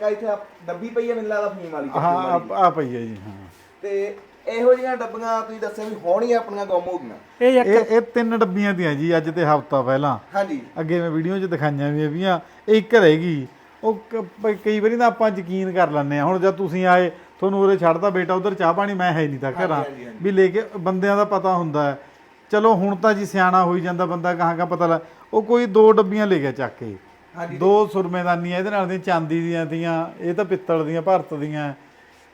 ਕਾ ਇੱਥੇ ਆਹ ਡੱਬੀ ਪਈ ਹੈ ਮੈਨੂੰ ਲੱਗਦਾ ਫੀਮ ਵਾਲੀ ਹਾਂ। ਆ ਆ ਪਈ ਹੈ ਜੀ ਹਾਂ। ਤੇ ਇਹੋ ਜਿਹੀਆਂ ਡੱਬੀਆਂ ਤੁਸੀਂ ਦੱਸਿਆ ਵੀ ਹੁਣ ਹੀ ਆਪਣੀਆਂ ਗੁੰਮ ਹੋ ਗਈਆਂ। ਇਹ ਇੱਕ ਇਹ ਇਹ ਤਿੰਨ ਡੱਬੀਆਂ ਦੀਆਂ ਜੀ ਅੱਜ ਤੇ ਹਫਤਾ ਪਹਿਲਾਂ। ਹਾਂਜੀ। ਅੱਗੇ ਮੈਂ ਵੀਡੀਓ 'ਚ ਦਿਖਾਈਆਂ ਵੀ ਵੀਆਂ ਇੱਕ ਰਹਿ ਗਈ ਉਹ ਕ- ਪ- ਕਈ ਵਾਰੀ ਨਾ ਆਪਾਂ ਯਕੀਨ ਕਰ ਲੈਂਦੇ ਆ ਹੁਣ ਜਦ ਤੁਸੀਂ ਆਏ ਤੁਹਾਨੂੰ ਉਰੇ ਛੱਡਦਾ ਬੇਟਾ ਉਧਰ ਚਾਹ ਪਾਣੀ ਮੈਂ ਹੈ ਨਹੀਂ ਤਾਂ ਘਰਾਂ। ਹਾਂਜੀ, ਹਾਂਜੀ। ਵੀ ਲੈ ਕੇ ਬੰਦਿਆਂ ਦਾ ਪਤਾ ਹੁੰਦਾ ਹੈ। ਚਲੋ ਹੁਣ ਤਾਂ ਜੀ ਸਿਆਣਾ ਹੋਈ ਜਾਂਦਾ ਬੰਦਾ ਕਹਾਂ ਕਹਾਂ ਪਤਾ ਲੱਗ ਉਹ ਕੋਈ ਦੋ ਡੱਬੀਆਂ ਲੈ ਗਿਆ ਚੱਕ ਕੇ। ਦੋ ਸੁਰਮੇਦਾਨੀਆਂ, ਇਹਦੇ ਨਾਲ ਦੀਆਂ ਚਾਂਦੀ ਦੀਆਂ ਤੀਆਂ, ਇਹ ਤਾਂ ਪਿੱਤਲ ਦੀਆਂ, ਭਾਰਤ ਦੀਆਂ।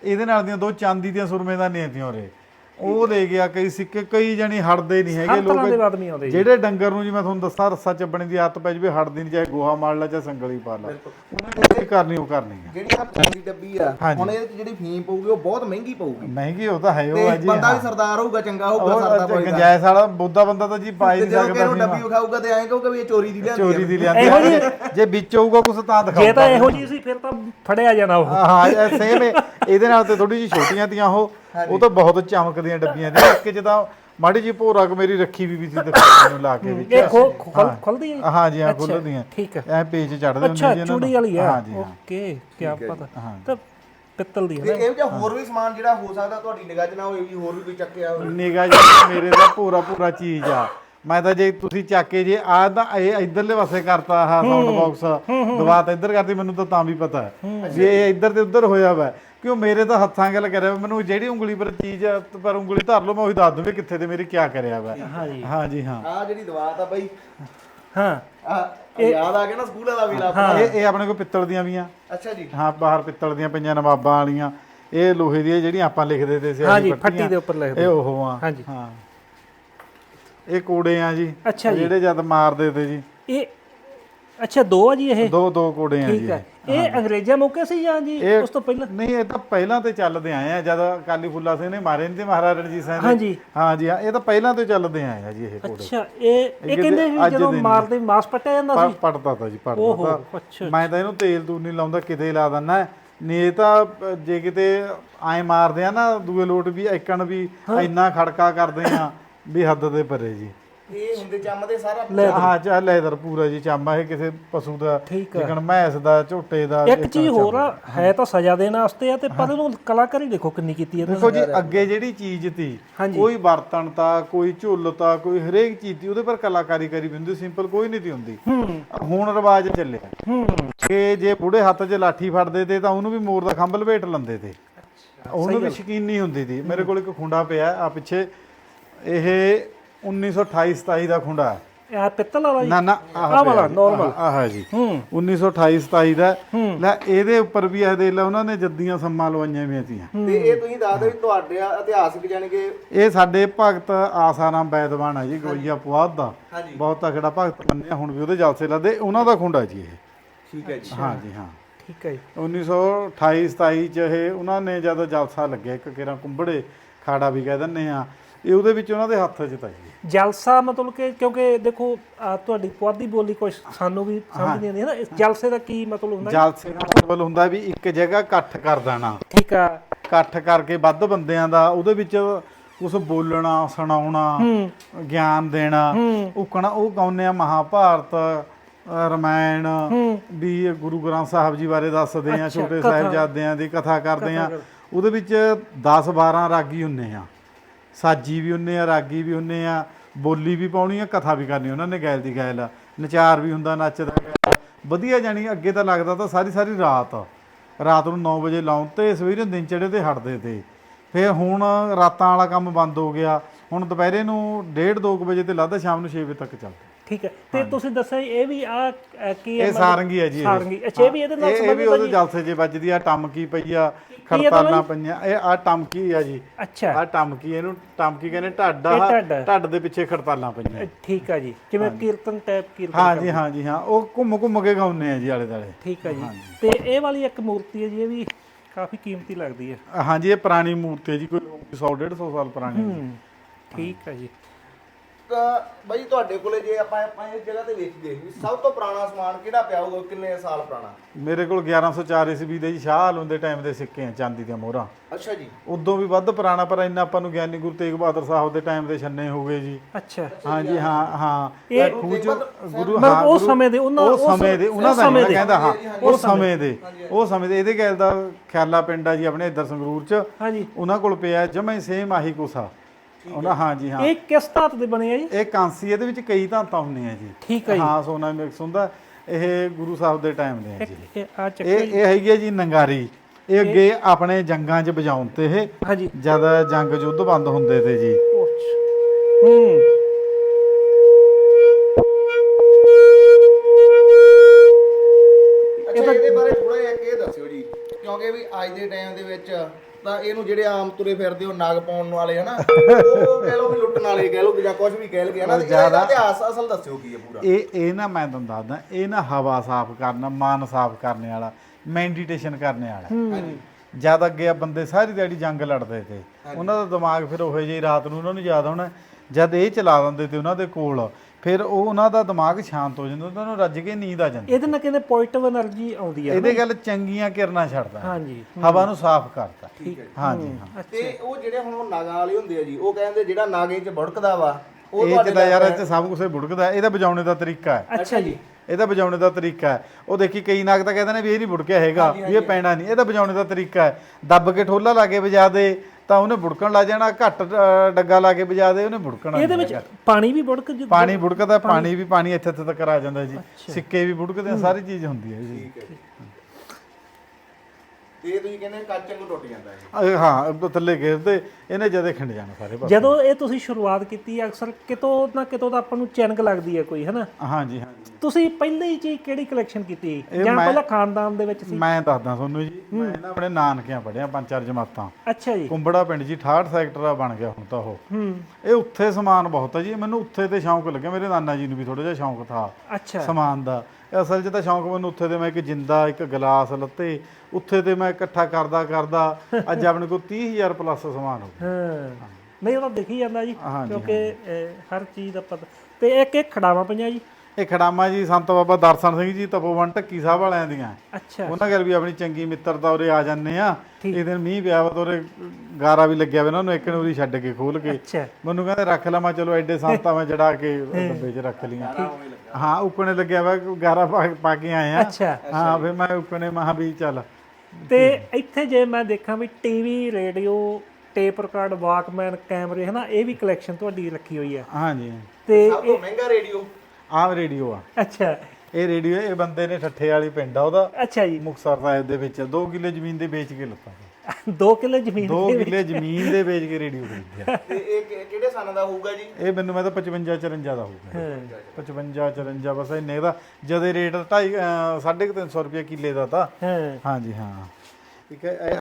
ਇਹਦੇ ਨਾਲ ਦੀਆਂ ਦੋ ਚਾਂਦੀ ਦੀਆਂ ਸੁਰਮੇਦਾਨੀਆਂ ਤੀਆਂ ਉਰੇ। ਉਹ ਲੈ ਗਿਆ ਕਈ ਸਿੱਕੇ ਕਈ ਜਣੀ ਹਟਦੇ ਨਹੀਂ ਹੈਗੇ ਹਰ ਤਰ੍ਹਾਂ ਦੇ ਲੋਕ ਆਦਮੀ ਆਉਂਦੇ ਜੀ। ਜਿਹੜੇ ਡੰਗਰ ਨੂੰ ਜੀ ਮੈਂ ਤੁਹਾਨੂੰ ਦੱਸਾਂ ਰੱਸਾ ਚੱਬਣੇ ਦੀ ਆਦਤ ਪੈ ਜਵੇ ਹਟਦੀ ਨਹੀਂ ਚਾਹੇ ਗੋਹਾ ਮਾਰ ਲਾ ਚਾਹੇ ਸੰਗਲੀ ਪਾ ਲਾ। ਉਹਨਾਂ ਨੇ ਜਿਹੜੀ ਕਰਨੀ ਉਹ ਕਰਨੀ ਹੈ ਜਿਹੜੀ ਆ ਦੀ ਡੱਬੀ ਆ ਹਾਂਜੀ। ਹੁਣ ਇਹਦੇ ਚ ਜਿਹੜੀ ਫੀਮ ਪਊਗੀ ਉਹ ਬਹੁਤ ਮਹਿੰਗੀ ਪਊਗੀ। ਮਹਿੰਗੀ ਉਹ ਤਾਂ ਹੈ ਉਹ ਤੇ ਹੈ ਜੀ ਬੰਦਾ ਵੀ। ਸਰਦਾਰ ਹੋਊਗਾ ਚੰਗਾ ਹੋਊਗਾ ਸਰਦਾ ਉਹ ਹੋਊਗਾ ਗੰਜਾਇਸ਼ ਵਾਲਾ ਬੁੱਧਾ ਬੰਦਾ ਤਾਂ ਜੀ ਪਾਈ ਤੇ ਨਹੀਂ ਜਦੋਂ ਸਕਦਾ ਕਿਹਨੂੰ ਸੀ ਡੱਬੀ ਵਿਖਾਊਗਾ ਤੇ ਐਂ ਕਹੂਗਾ ਵੀ ਇਹ ਚੋਰੀ ਦੀ ਲਿਆਂਦੀ ਆ। ਚੋਰੀ ਦੀ ਲਿਆਂਦੀ ਇਹੋ ਆ। ਜੇ ਵਿੱਚ ਹੋਊਗਾ ਕੁਛ ਤਾਂ ਦਿਖਾਊਗਾ। ਜੇ ਤਾਂ ਇਹੋ ਜੀ ਸੀ ਫਿਰ ਤਾਂ ਫੜਿਆ ਜਾਣਾ ਉਹ। ਹਾਂ ਇਹ ਸੇਮ ਇਹਦੇ ਨਾਲ ਤੇ ਥੋੜੀ ਜਿਹੀ ਛੋਟੀਆਂ ਤੀਆਂ ਉਹ। ਉਹ ਤਾਂ ਬਹੁਤ ਚਮਕਦੀਆਂ ਡੱਬੀਆਂ ਇੱਕ ਚ ਤਾਂ ਮਾੜੀ ਜੀ ਭੋਰਾ ਕੁ ਮੇਰੀ ਰੱਖੀ ਵੀ ਵੀ ਸੀ ਦਿਖਾਈ ਨੂੰ ਲਾ ਕੇ ਵਿੱਚ। ਇਹ ਖੁੱਲ ਖੁੱਲਦੀ ਹੈ ਹਾਂ ਜੀ ਹਾਂ ਅੱਛਾ, ਖੁੱਲਦੀਆਂ। ਠੀਕ ਹੈ ਐ ਪੇਜ ਚੜਦੇ ਅੱਛਾ ਹੁੰਦੇ ਜੀ ਇਹਨਾਂ ਚੂੜੀ ਨੂੰ। ਵਾਲੀ ਹੈ। ਜੀ ਓਕੇ ਕੀ ਪਤਾ। ਤਾਂ ਪਿੱਤਲ ਦੀ ਹੈ ਨਾ। ਇਹ ਜਿਹਾ ਹੋਰ ਵੀ ਸਮਾਨ ਜਿਹੜਾ ਹੋ ਸਕਦਾ ਤੁਹਾਡੀ ਨਿਗਾਹ 'ਚ ਨਾ ਹੋਏ ਵੀ ਹੋਰ ਵੀ ਕੋਈ ਚੱਕਿਆ ਹੋਵੇ। ਨਿਗਾ ਜੀ ਮੇਰੇ ਦਾ ਪੂਰਾ ਪੂਰਾ ਚੀਜ਼ ਆ। ਮੈਂ ਤਾਂ ਜੇ ਤੁਸੀਂ ਚੱਕ ਕੇ ਜੇ ਆ ਤਾਂ ਇਹ ਇਧਰਲੇ ਪਾਸੇ ਕਰਤਾ ਆਹ ਸਾਊਂਡ ਬਾਕਸ ਦਵਾ ਤਾਂ ਇੱਧਰ ਕਰਤੀ ਮੈਨੂੰ ਤਾਂ ਤਾਂ ਵੀ ਪਤਾ। ਇਹ ਇੱਧਰ ਤੇ ਉੱਧਰ ਹੋਇਆ ਵਾ। ਕਿਉਂ ਮੇਰੇ ਤਾਂ ਹੱਥਾਂ ਗੱਲ ਕਰਿਆ ਵਾ, ਮੈਨੂੰ ਜਿਹੜੀ ਉਂਗਲੀ ਪਰ ਚੀਜ਼ ਆ ਤੇ ਪਰ ਉਂਗਲੀ ਧਰ ਲਓ ਮੈਂ ਉਹੀ ਦੱਸ ਦੂੰ ਵੀ ਕਿੱਥੇ ਤੇ ਮੇਰੀ ਕੀ ਕਰਿਆ ਵਾ। ਹਾਂ ਜੀ ਹਾਂ। ਜੀ ਹਾਂ ਆ ਜਿਹੜੀ ਦਵਾਤ ਆ ਬਈ ਹਾਂ। ਆ ਯਾਦ ਆ ਗਿਆ ਨਾ ਸਕੂਲ ਵਾਲਾ ਵੇਲਾ ਆਪਣਾ ਇਹ ਇਹ ਆਪਣੇ ਕੋਲ ਪਿੱਤਲ ਦੀਆਂ ਵੀ ਆ। ਅੱਛਾ ਜੀ। ਹਾਂ ਬਾਹਰ ਪਿੱਤਲ ਦੀਆਂ ਪਈਆਂ ਨਵਾਬਾਂ ਵਾਲੀਆਂ। ਇਹ ਲੋਹੇ ਦੀਆਂ ਜਿਹੜੀਆਂ ਆਪਾਂ ਲਿਖਦੇ ਤੇ ਸੀ ਹਾਂ ਜੀ, ਪੱਟੀਆਂ, ਫੱਟੀ ਦੇ ਉੱਪਰ ਲਿਖਦੇ। ਇਹ ਉਹ ਆ। ਹਾਂ ਜੀ। ਹਾਂ। ਇਹ ਕੋੜੇ ਆ ਜੀ। ਜਿਹੜੇ ਜਦ ਮਾਰਦੇ ਤੇ ਜੀ। ਇਹ ਅੱਛਾ ਦੋ ਆ ਜੀ ਇਹ? ਦੋ ਦੋ ਕੋੜੇ ਆ ਜੀ ਠੀਕ ਹੈ ਇਹ ਅੰਗਰੇਜ਼ਾਂ ਮੌਕੇ ਸੀ ਜਾਂ ਜੀ ਇਹ- ਉਸ ਤੋਂ ਪਹਿਲਾਂ? ਨਹੀਂ ਇਹ ਤਾਂ ਪਹਿਲਾਂ ਤੇ ਚੱਲਦੇ ਆਏ ਆ ਜਦ ਕਾਲੀ ਫੁੱਲਾ ਸਿੰਘ ਨੇ ਮਾਰੇ ਨਹੀਂ ਤੇ ਮਹਾਰਾਜਾ ਰਣਜੀਤ ਸਿੰਘ ਨੇ? ਹਾਂ ਜੀ। ਹਾਂ ਇਹ ਤਾਂ ਪਹਿਲਾਂ ਤੋਂ ਚੱਲਦੇ ਆਏ ਆ ਜੀ ਇਹ ਕੋੜੇ ਅੱਛਾ ਇਹ ਇਹ ਕਹਿੰਦੇ ਵੀ ਅੱਜ ਜਦੋਂ ਦੇ। ਮਾਰਦੇ ਮਾਸ ਪੱਟਿਆ ਜਾਂਦਾ ਸੀ? ਪੜਦਾ ਤਾ ਜੀ ਪੜਦਾ ਤਾ। ਅੱਛਾ ਮੈਂ ਤਾਂ ਇਹਨੂੰ ਤੇਲ ਤੂਲ ਨਹੀਂ ਲਾਉਂਦਾ ਕਿਤੇ ਲਾ ਦਿੰਦਾ। ਨਹੀਂ ਇਹ ਤਾਂ ਅ, ਜੇ ਕਿਤੇ ਐ ਮਾਰਦੇ ਆ ਨਾ ਦੂਏ ਲੋਟ ਵੀ ਇੱਕਣ ਵੀ ਇੰਨਾ ਖੜਕਾ ਕਰਦੇ ਆ ਵੀ ਹੱਦ ਦੇ ਪਰੇ ਜੀ। ਇਹ ਹੁੰਦੇ ਚੰਮਦੇ ਸਾਰਾ ਹਾਂ ਚਾ ਲੈਦਰ ਪੂਰਾ ਜੀ ਚਾਮਾ ਇਹ ਕਿਸੇ ਪਸ਼ੂ ਦਾ। ਠੀਕ ਜਿਕਣ ਮੈਸ ਦਾ ਝੋਟੇ ਦਾ ਇੱਕ ਚੀਜ਼ ਹੋਰ ਆ ਹੈ ਤਾਂ ਸਜ਼ਾ ਦੇਣ ਵਾਸਤੇ ਆ ਤੇ ਪਰ ਇਹਨੂੰ ਕਲਾਕਾਰੀ ਦੇਖੋ ਕਿੰਨੀ ਕੀਤੀ ਹੈ ਦੇਖੋ ਜੀ ਅੱਗੇ ਜਿਹੜੀ ਚੀਜ਼ ਤੀ ਹਾਂਜੀ। ਕੋਈ ਬਰਤਨ ਤਾਂ ਕੋਈ ਝੁੱਲ ਤਾਂ ਕੋਈ ਹਰੇਕ ਚੀਜ਼ ਤੀ ਉਹਦੇ ਪਰ ਕਲਾਕਾਰੀ ਕਰੀ ਵੀ ਹੁੰਦੀ ਸਿੰਪਲ ਕੋਈ ਨਹੀਂ ਤੀ ਹੁੰਦੀ। ਹੂੰ। ਹੁਣ ਰਿਵਾਜ ਚੱਲਿਆ। ਹੂੰ। ਕਿ ਜੇ ਬੁੜੇ ਹੱਥ 'ਚ ਲਾਠੀ ਫੜਦੇ ਤੇ ਤਾਂ ਉਹਨੂੰ ਵੀ ਮੋਰ ਦਾ ਖੰਭ ਲਪੇਟ ਲੈਂਦੇ ਤੇ। ਉਹਨੂੰ ਵੀ ਸ਼ਕੀਨੀ ਹੁੰਦੀ ਸੀ ਮੇਰੇ ਕੋਲ ਇੱਕ ਖੁੰਡਾ ਪਿਆ ਆ ਪਿੱਛੇ ਇਹ 1928 27 ਦਾ ਖੁੰਡਾ ਹੈ। ਇਹ ਪਿੱਤਲ ਵਾਲਾ ਜੀ? ਨਾ ਨਾ ਆਹ ਵਾਲਾ normal। ਆਹ ਹੈ ਜੀ। ਹੂੰ। 1928 27 ਦਾ ਲੈ ਇਹਦੇ ਉੱਪਰ ਵੀ ਇਹ ਦੇ ਲੈ ਉਹਨਾਂ ਨੇ ਜੱਦੀਆਂ ਸੰਮਾਂ ਲਵਾਈਆਂ ਵੀਆਂ ਤੀਆਂ। ਤੇ ਇਹ ਤੁਸੀਂ ਦੱਸਦੇ ਵੀ ਤੁਹਾਡੇ ਇਤਿਹਾਸਕ ਜਾਣੀ ਕਿ ਇਹ ਸਾਡੇ ਭਗਤ ਆਸਾਰਾਮ ਬੈਦਵਾਨ ਹੈ ਜੀ ਗੋਈਆ ਪੁਆਧ ਦਾ। ਹਾਂਜੀ। ਬਹੁਤ ਤਕੜਾ ਭਗਤ ਮੰਨਿਆ ਹੁਣ ਵੀ ਉਹਦੇ ਜਲਸੇ ਲੱਗਦੇ। ਉਹਨਾਂ ਦਾ ਖੁੰਡਾ ਜੀ ਇਹ। ਠੀਕ ਹੈ ਜੀ। ਹਾਂ ਜੀ ਹਾਂ। ਠੀਕ ਹੈ ਜੀ। 1928 27 ਚ ਇਹ ਉਹਨਾਂ ਨੇ ਜਦੋਂ ਜਲਸਾ ਲੱਗਿਆ ਇੱਕ ਕਿਰਾਂ ਕੁੰਬੜੇ ਖਾੜਾ ਵੀ ਕਹਿ ਦਿੰਨੇ ਆ ਇਹ ਉਹਦੇ ਵਿੱਚ ਉਹਨਾਂ ਦੇ ਹੱਥ 'ਚ ਤਾਂ ਜੀ। ਜਲਸਾ ਮਤਲਬ ਕਿ ਕਿਉਂਕਿ ਦੇਖੋ ਆਹ ਤੁਹਾਡੀ ਪੁਆਧੀ ਬੋਲੀ ਕੁਝ ਸਾਨੂੰ ਵੀ ਸਮਝ ਨਹੀਂ ਆਉਂਦੀ ਹੈ ਨਾ ਇਸ ਜਲਸੇ ਦਾ ਕੀ ਮਤਲਬ ਹੁੰਦਾ ਜਲਸੇ ਦਾ ਮਤਲਬ ਹੁੰਦਾ ਵੀ ਇੱਕ ਜਗ੍ਹਾ ਇਕੱਠ ਕਰ ਦੇਣਾ। ਠੀਕ ਆ। ਇਕੱਠ ਕਰਕੇ ਵੱਧ ਬੰਦਿਆਂ ਦਾ ਉਹਦੇ ਵਿੱਚ ਕੁਝ ਬੋਲਣਾ ਸੁਣਾਉਣਾ ਹੂੰ। ਗਿਆਨ ਦੇਣਾ ਹੂੰ। ਉਕਣਾ ਉਹ ਗਾਉਂਦੇ ਆ? ਮਹਾਭਾਰਤ ਅ, ਰਮਾਇਣ ਹੂੰ। ਵੀ ਇਹ ਗੁਰੂ ਗ੍ਰੰਥ ਸਾਹਿਬ ਜੀ ਬਾਰੇ ਦੱਸਦੇ ਆ ਅੱਛਾ, ਛੋਟੇ ਕਥਾ। ਸਾਹਿਬਜ਼ਾਦਿਆਂ ਦੀ ਕਥਾ ਕਰਦੇ ਆ। ਕਥਾ ਉਹਦੇ ਵਿੱਚ 10 12 ਰਾਗੀ ਹੁੰਨੇ ਆ। ਸਾਜੀ ਵੀ ਹੁੰਨੇ ਆ, ਰਾਗੀ ਵੀ ਹੁੰਨੇ ਆ, ਬੋਲੀ ਵੀ ਪਾਉਣੀ ਆ, ਕਥਾ ਵੀ ਕਰਨੀ ਉਹਨਾਂ ਨੇ ਗੈਲ ਦੀ ਗੈਲ ਨਚਾਰ ਵੀ ਹੁੰਦਾ, ਨੱਚਦਾ ਵਧੀਆ ਜਾਣੀ ਅੱਗੇ ਤਾਂ ਲੱਗਦਾ ਤਾਂ ਸਾਰੀ ਸਾਰੀ ਰਾਤ ਰਾਤ ਨੂੰ 9 ਵਜੇ ਲਾਉਣ ਤੇ ਸਵੇਰੇ ਦਿਨ ਚੜੇ ਤੇ ਹਟਦੇ ਤੇ। ਫਿਰ ਹੁਣ ਰਾਤਾਂ ਵਾਲਾ ਕੰਮ ਬੰਦ ਹੋ ਗਿਆ। ਹੁਣ ਦੁਪਹਿਰੇ ਨੂੰ 1:30 2 ਵਜੇ ਤੇ ਲੱਗਦਾ ਸ਼ਾਮ ਨੂੰ 6 ਵਜੇ ਤੱਕ ਚੱਲਦਾ। ਠੀਕ ਹੈ। ਤੇ ਤੁਸੀਂ ਦੱਸਿਆ ਇਹ ਵੀ ਆ ਕੀ ਹੈ ਇਹ ਸਾਰੰਗੀ ਹੈ ਜੀ ਇਹ। ਸਾਰੰਗੀ। ਅੱਛਾ ਇਹ ਵੀ ਇਹਦੇ ਨਾਲ ਇਹ ਇਹ ਵੀ ਸੰਬੰਧਿਤ ਉਹਦੇ ਜਲਸੇ ਜੇ ਵੱਜਦੀ ਆ ਟਮਕੀ ਪਈ ਆ ਖੜਤਾਲਾਂ ਪਈਆਂ। ਇਹ ਆ ਟਮਕੀ ਆ ਜੀ। ਅੱਛਾ। ਆ ਟਮਕੀ ਇਹਨੂੰ ਟਮਕੀ ਕਹਿੰਦੇ ਢੱਡ ਇਹ ਆ ਢੱਡ ਹੈ। ਢੱਡ ਦੇ ਪਿੱਛੇ ਖੜਤਾਲਾਂ ਪਈਆਂ। ਠੀਕ ਆ ਜੀ। ਜਿਵੇਂ ਕੀਰਤਨ ਟੈਪ ਕੀਰਤਨ ਹਾਂ ਜੀ ਹਾਂ ਜੀ ਹਾਂ। ਉਹ ਘੁੰਮ ਘੁੰਮ ਕੇ ਗਾਉਂਦੇ ਆ ਜੀ ਆਲੇ ਦਾਲੇ ਠੀਕ ਆ ਜੀ। ਤੇ ਇਹ ਵਾਲੀ ਇੱਕ ਮੂਰਤੀ ਹੈ ਜੀ ਇਹ ਵੀ ਕਾਫੀ ਕੀਮਤੀ ਲੱਗਦੀ ਹੈ। ਹਾਂ ਜੀ ਇਹ ਪੁਰਾਣੀ ਮੂਰਤੀ ਹੈ ਜੀ ਕੋਈ 100 150 ਸਾਲ ਪੁਰਾਣੀ ਹੂੰ। ਠੀਕ ਆ ਜੀ। ਤਾਂ ਬਾਈ ਤੁਹਾਡੇ ਕੋਲੇ ਜੇ ਆਪਾਂ ਆਪਾਂ ਇਸ ਜਗ੍ਹਾ ਤੇ ਵੇਖੀਏ ਵੀ ਸਭ ਤੋਂ ਪੁਰਾਣਾ ਸਮਾਨ ਕਿਹੜਾ ਪਿਆ ਹੋਊਗਾ ਕਿੰਨੇ ਸਾਲ ਪੁਰਾਣਾ? ਮੇਰੇ ਕੋਲ 1104 ਈਸਵੀ ਦੇ ਜੀ ਸ਼ਾਹ ਆਲਮ ਦੇ ਟਾਈਮ ਦੇ ਸਿੱਕੇ ਆ ਚਾਂਦੀ ਦੀਆਂ ਮੋਹਰਾਂ। ਅੱਛਾ ਜੀ। ਉਦੋਂ ਵੀ ਵੱਧ ਪੁਰਾਣਾ ਪਰ ਇੰਨਾ ਆਪਾਂ ਨੂੰ ਗਿਆਨੀ ਗੁਰੂ ਤੇਗ ਬਹਾਦਰ ਸਾਹਿਬ ਦੇ ਟਾਈਮ ਦੇ ਛੰਨੇ ਹੋ ਗਏ ਜੀ। ਅੱਛਾ। ਹਾਂਜੀ ਹਾਂ ਹਾਂ। ਇਹ 'ਚ ਗੁਰੂ ਹਾਂ ਉਹ ਸਮੇਂ ਦੇ, ਉਹਨਾਂ- ਉਹ ਉਸ- ਸਮੇਂ ਦੇ ਉਹਨਾਂ ਦਾ ਮੈਂ ਦੇ। ਕਹਿੰਦਾ ਹਾਂ ਉਹ ਸਮੇਂ ਦੇ ਉਹ ਸਮੇਂ ਦੇ। ਇਹਦੇ ਗੱਲ ਦਾ ਖਿਆਲਾ ਪਿੰਡ ਆ ਜੀ ਆਪਣੇ ਇੱਧਰ ਸੰਗਰੂਰ 'ਚ। ਹਾਂਜੀ। ਉਹਨਾਂ ਕੋਲ ਪਿਆ ਜਮਾ ਸੇਮ ਆਹੀ ਕੁਸਾ। ਉਹਨਾਂ ਹਾਂਜੀ ਹਾਂ ਇਹ ਕਿਸ ਧਾਤ ਦੇ ਬਣੇ ਆ ਜੀ? ਇਹ ਕਾਂਸੀ ਇਹਦੇ ਵਿੱਚ ਕਈ ਧਾਤਾਂ ਹੁੰਦੀਆਂ ਜੀ। ਠੀਕ ਹੈ ਜੀ। ਹਾਂ ਸੋਨਾ ਮਿਕਸ ਹੁੰਦਾ। ਇਹ ਗੁਰੂ ਸਾਹਿਬ ਦੇ ਟਾਈਮ ਦੇ ਆ ਜੀ ਇਹ ਆ ਚੱਕ ਇਹ ਇਹ ਹੈਗੀ ਹੈ ਜੀ ਨੰਗਾਰੀ। ਇਹ ਅੱਗੇ ਆਪਣੇ ਜੰਗਾਂ 'ਚ ਵਜਾਉਣ ਤੇ ਇਹ ਹਾਂਜੀ ਜਦ ਜੰਗ ਯੁੱਧ ਬੰਦ ਹੁੰਦੇ ਤੇ ਜੀ। ਹੂੰ। ਅੱਛਾ ਇਹਦੇ ਬਾਰੇ ਥੋੜਾ ਜਿਹਾ ਇਹ ਦੱਸਿਓ ਜੀ ਕਿਉਂਕਿ ਵੀ ਅੱਜ ਦੇ ਟਾਈਮ ਦੇ ਵਿੱਚ ਤਾਂ ਇਹਨੂੰ ਜਿਹੜੇ ਆਮ ਤੁਰੇ ਫਿਰਦੇ ਉਹ ਨਾਗ ਪਾਉਣ ਵਾਲੇ ਹਨਾ ਉਹ ਕਹਿ ਲਓ ਵੀ ਲੁੱਟਣ ਵਾਲੇ ਕਹਿ ਲਓ ਜਾਂ ਕੁਝ ਵੀ ਕਹਿ ਲਗੇ ਹਨਾ ਇਹਦਾ ਇਤਿਹਾਸ ਅਸਲ ਦੱਸਿਓ ਕੀ ਹੈ ਪੂਰਾ। ਇਹ ਇਹ ਨਾ ਮੈਂ ਤੁਹਾਨੂੰ ਦੱਸਦਾ ਇਹ ਨਾ ਹਵਾ ਸਾਫ਼ ਕਰਨਾ ਮਨ ਸਾਫ਼ ਕਰਨੇ ਵਾਲਾ ਮੈਡੀਟੇਸ਼ਨ ਕਰਨੇ ਵਾਲਾ। ਜਦ ਅੱਗੇ ਆ ਬੰਦੇ ਸਾਰੀ ਦਿਹਾੜੀ ਜੰਗ ਲੜਦੇ ਤੇ ਉਹਨਾਂ ਦਾ ਦਿਮਾਗ ਫਿਰ ਉਹੋ ਜਿਹੀ ਰਾਤ ਨੂੰ ਉਹਨਾਂ ਨੂੰ ਯਾਦ ਆਉਣਾ ਜਦ ਇਹ ਚਲਾ ਦਿੰਦੇ ਤੇ ਉਹਨਾਂ ਦੇ ਕੋਲ ਫਿਰ ਉਹ ਉਹਨਾਂ ਦਾ ਦਿਮਾਗ ਸ਼ਾਂਤ ਹੋ ਜਾਂਦਾ ਉਹਨਾਂ ਨੂੰ ਰੱਜ ਕੇ ਨੀਂਦ ਆ ਜਾਂਦੀ ਇਹਦੇ ਨਾਲ ਕਹਿੰਦੇ ਪੋਜ਼ਿਟਿਵ એનર્ਜੀ ਆਉਂਦੀ ਆ ਇਹਦੇ ਗੱਲ ਚੰਗੀਆਂ ਕਿਰਨਾਂ ਛੱਡਦਾ। ਹਾਂਜੀ। ਹਵਾ ਨੂੰ ਸਾਫ਼ ਕਰਦਾ। ਠੀਕ ਹੈ ਹਾਂਜੀ ਤੇ ਉਹ ਜਿਹੜੇ ਹੁਣ ਉਹ ਵਾਲੇ ਹੁੰਦੇ ਆ ਜੀ ਉਹ ਕਹਿੰਦੇ ਜਿਹੜਾ ਨਾਗੇ 'ਚ ਭੜਕਦਾ ਵਾ ਉਹ ਇਹ ਜਿਹੜਾ ਯਾਰ ਇੱਥੇ ਸਭ ਕੁਝ ਬੁੜਕਦਾ ਇਹਦਾ ਬਜਾਉਣੇ ਦਾ ਤਰੀਕਾ ਹੈ। ਅੱਛਾ ਜੀ। ਇਹਦਾ ਵਜਾਉਣੇ ਦਾ ਤਰੀਕਾ ਹੈ। ਉਹ ਦੇਖੀ ਕਈ ਨਾਗ ਤਾਂ ਕਹਿੰਦੇ ਨੇ ਵੀ ਇਹ ਨਹੀਂ ਬੁੜਕਿਆ ਹੈਗਾ ਵੀ ਇਹ ਪੈਣਾ ਨਹੀਂ ਇਹਦਾ ਬਜਾਉਣੇ ਦਾ ਤਰੀਕਾ ਹੈ। ਦੱਬ ਕੇ ਠੋਲਾ ਲਾ ਕੇ ਵਜਾ ਦੇ ਤਾਂ ਉਹਨੇ ਬੁੜਕਣ ਲੱਗ ਜਾਣਾ ਘੱਟ ਅ, ਡੱਗਾ ਲਾ ਕੇ ਵਜਾ ਦੇ ਉਹਨੇ ਬੁੜਕਣਾ ਇਹਦੇ ਵਿੱਚ ਪਾਣੀ ਵੀ ਬੁੜਕ ਜ- ਪਾਣੀ ਬੁੜਕਦਾ ਪਾਣੀ ਵੀ ਪਾਣੀ ਇੱਥੇ ਇੱਥੇ ਤੱਕ ਆ ਜਾਂਦਾ ਜੀ। ਸਿੱਕੇ ਵੀ ਬੁੜਕਦੇ ਆ ਸਾਰੀ ਚੀਜ਼ ਹੁੰਦੀ ਹੈ ਜੀ। ਠੀਕ ਹੈ ਤੇ ਇਹ ਤੁਸੀਂ ਕਹਿੰਦੇ ਕੱਚ ਵਾਂਗੂ ਟੁੱਟ ਜਾਂਦਾ ਹੈ ਅ, ਹਾਂ ਉਹ ਥੱਲੇ ਘੇਰਦੇ ਇਹਨੇ ਜਦੇ ਖਿੰਡ ਜਾਣਾ ਸਾਰੇ ਪਾਸੇ। ਜਦੋਂ ਇਹ ਤੁਸੀਂ ਸ਼ੁਰੂਆਤ ਕੀਤੀ ਹੈ, ਅਕਸਰ ਕਿਤੋਂ ਨਾ ਕਿਤੋਂ ਤਾਂ ਆਪਾਂ ਨੂੰ ਚੈਨਕ ਲੱਗਦੀ ਹੈ ਕੋਈ ਹੈਨਾ? ਹਾਂਜੀ ਹਾਂਜੀ। ਤੁਸੀਂ ਪਹਿਲੇ ਹੀ ਚੀਜ਼ ਕਿਹੜੀ ਕਲੈਕਸ਼ਨ ਕੀਤੀ? ਇਹ ਜਾਂ ਮੈਂ- ਪਹਿਲਾਂ ਖਾਨਦਾਨ ਦੇ ਵਿੱਚ ਸੀ? ਮੈਂ ਦੱਸਦਾ ਤੁਹਾਨੂੰ ਜੀ ਮੈਂ ਨਾ ਆਪਣੇ ਨਾਨਕਿਆਂ ਪੜਿਆ ਪੰਜ ਚਾਰ ਜਮਾਤਾਂ। ਅੱਛਾ ਜੀ। ਕੁੰਬੜਾ ਪਿੰਡ ਜੀ 68 ਸੈਕਟਰ ਆ ਬਣ ਗਿਆ ਹੁਣ ਤਾਂ ਉਹ। ਹੂੰ। ਇਹ ਉੱਥੇ ਸਮਾਨ ਬਹੁਤ ਹੈ ਜੀ ਮੈਨੂੰ ਉੱਥੇ ਤੇ ਸ਼ੌਂਕ ਲੱਗਿਆ ਮੇਰੇ ਨਾਨਾ ਜੀ ਨੂੰ ਵੀ ਥੋੜਾ ਜਿਹਾ ਸ਼ੌਂਕ ਥਾ ਅੱਛਾ। ਸਮਾਨ ਦਾ। ਅਸਲ 'ਚ ਤਾਂ ਸ਼ੌਂਕ ਮੈਨੂੰ ਉੱਥੇ ਤੇ ਮੈਂ ਇੱਕ ਜਿੰਦਾ ਇੱਕ ਗਲਾਸ ਲੱਤੇ ਉੱਥੇ ਤੇ ਮੈਂ ਇਕੱਠਾ ਕਰਦਾ ਕਰਦਾ ਅੱਜ ਆਪਣੇ ਕੋਲ 30000 ਪਲੱਸ ਸਮਾਨ ਹੋ ਗਿਆ। ਹਾਂ। ਨਹੀਂ ਉਹ ਤਾਂ ਦੇਖੀ ਜਾਂਦਾ ਜੀ ਹਾਂਜੀ, ਕਿਉਂਕਿ ਅਹ, ਹਰ ਚੀਜ਼ ਦਾ ਪਤਾ। ਤੇ ਇੱਕ ਇੱਕ ਖੜਾਵਾਂ ਪਈਆਂ ਜੀ। ਇਹ ਖੜਾਮਾ ਜੀ ਸੰਤ ਬਾਬਾ ਦਰਸ਼ਨ ਸਿੰਘ ਜੀ ਤਪੋਵਨ ਢੱਕੀ ਸਾਹਿਬ ਵਾਲਿਆਂ ਦੀਆਂ। ਅੱਛਾ। ਉਹਨਾਂ ਗੱਲ ਵੀ ਆਪਣੀ ਚੰਗੀ ਮਿੱਤਰਤਾ ਉਰੇ ਆ ਜਾਂਦੇ ਆ ਇੱਕ ਦਿਨ ਮੀਂਹ ਪਿਆ ਵਾ ਤਾਂ ਉਰੇ ਗਾਰਾ ਵੀ ਲੱਗਿਆ ਵਾ ਉਹਨਾਂ ਨੂੰ ਇੱਕ ਨੇ ਉਰੀ ਛੱਡ ਕੇ ਖੋਲ ਕੇ। ਅੱਛਾ। ਮੈਨੂੰ ਕਹਿੰਦੇ ਰੱਖ ਲਾ ਮੈਂ ਚਲੋ ਐਡੇ ਸੰਤਾਂ ਮੈਂ ਜੜਾ ਕੇ ਡੱਬੇ 'ਚ ਰੱਖ ਲੀਆਂ ਹਾਂ ਉੱਕਣੇ ਲੱਗਿਆ ਵਾ ਗਾਰਾ ਪਾ ਪਾ ਕੇ ਆਏ ਆ। ਅੱਛਾ। ਹਾਂ ਫਿਰ ਮੈਂ ਉੱਕਣੇ ਮਹਾ ਵੀ ਚੱਲ। ਤੇ ਇੱਥੇ ਜੇ ਮੈਂ ਦੇਖਾਂ ਵੀ TV radio tape record walkman ਕੈਮਰੇ ਹਨਾ ਇਹ ਵੀ ਕਲੈਕਸ਼ਨ ਤੁਹਾਡੀ ਰੱਖੀ ਹੋਈ ਹੈ ਹਾਂਜੀ। ਤੇ ਸਭ ਤੋਂ ਮਹਿੰਗਾ ਰੇਡੀਓ। ਆਹ ਰੇਡੀਓ ਆ। ਅੱਛਾ। ਇਹ ਰੇਡੀਓ ਇਹ ਬੰਦੇ ਨੇ ਠੱਠੇ ਵਾਲੀ ਪਿੰਡ ਆ ਉਹਦਾ। ਅੱਛਾ ਜੀ। ਮੁਕਤਸਰ ਸਾਹਿਬ ਦੇ ਵਿੱਚ। 2 ਕਿੱਲੇ ਜ਼ਮੀਨ ਦੇ ਵੇਚ ਕੇ ਲੱਤਾ 2 ਕਿੱਲੇ ਜ਼ਮੀਨ 2 ਕਿੱਲੇ ਜ਼ਮੀਨ ਦੇ ਵੇਚ ਕੇ ਰੇਡੀਓ ਖਰੀਦਿਆ ਤੇ ਇਹ ਕਿਹੜੇ ਸਾਲ ਦਾ ਹੋਊਗਾ ਜੀ? ਇਹ ਮੈਨੂੰ ਮੈਂ ਤਾਂ 55 54 ਦਾ ਹੋਊਗਾ। ਹਾਂ। 55 54 ਬਸ ਇੰਨੇ ਦਾ। ਜਦੇ ਰੇਟ 2.5 350 ਰੁਪਏ ਕਿੱਲੇ ਦਾ ਤਾਂ। ਹਾਂ। ਹਾਂਜੀ ਹਾਂ। ਠੀਕ ਹੈ